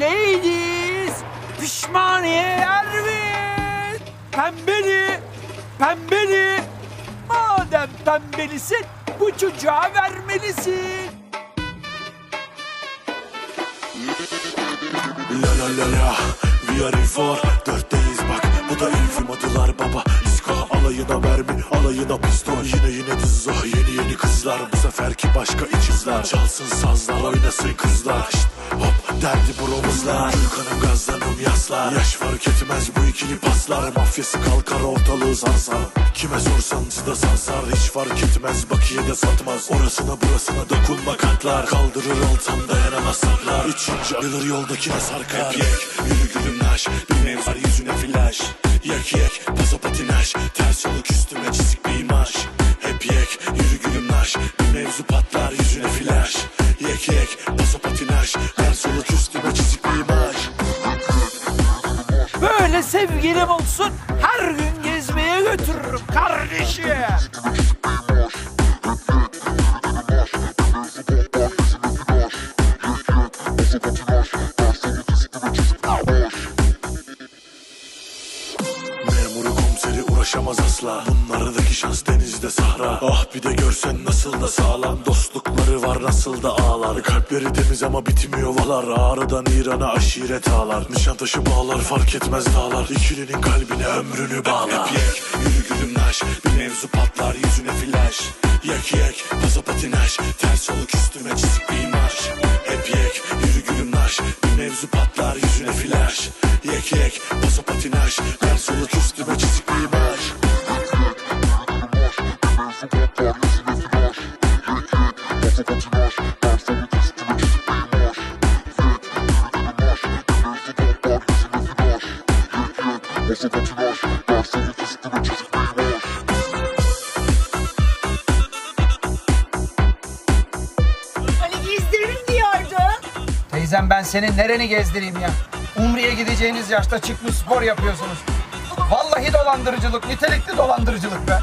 ladies, pişmaniye Ervin. Pembeli, pembeli. Madem pembelisin, bu çocuğa vermelisin. La la la la We are in for Dörtteyiz bak bu da ilfim adılar baba Disko alayına mermi alayına pistol Yine yine dizzo yeni yeni kızlar Bu seferki başka içizler Çalsın sazlar oynasın kızlar. Şşt, Hop derdi bromuzlar Gülkanım gazlanım yaslar. Yaş fark etmez bu ikili paslar. Mafyası kalkar ortalığı sarsar. Kime sorsan da sarsar Hiç fark etmez. Bakiye de satmaz. Orasına burasına dokunma katlar Kaldırır altan dayanamaz saplar İçince ayılır yoldakine sarkar. Hep yek yürü gülüm naş. Bir mevzu var yüzüne flash. Yek yek paso patinaj Ters oluk üstüme çizik imaj Hep yek yürü gülüm naş. Bir mevzu patlar yüzüne flash. Yek yek paso patinaj Ters oluk üstüme çizik bir imaj Böyle sevgilim olsun, her uğraşamaz asla. Bunlardaki şans denizde sahra. Ah bir de görsen nasıl da sağlam. Dostlukları var nasıl da ağlar. Kalpleri temiz ama bitmiyor valar. Ağrıdan İran'a aşiret ağlar. Nişantaşı bağlar fark etmez dağlar. İkilinin kalbine ömrünü bağlar. Hep yek yürü gülüm naş. Bir mevzu patlar yüzüne flash. Yek yek paso patinaj Ters oluk üstüme çizik Hani gezdirir diyordun. Teyzem ben senin nereni gezdireyim ya? Umre'ye gideceğiniz yaşta çıkmış spor yapıyorsunuz. Vallahi dolandırıcılık, nitelikli dolandırıcılık be.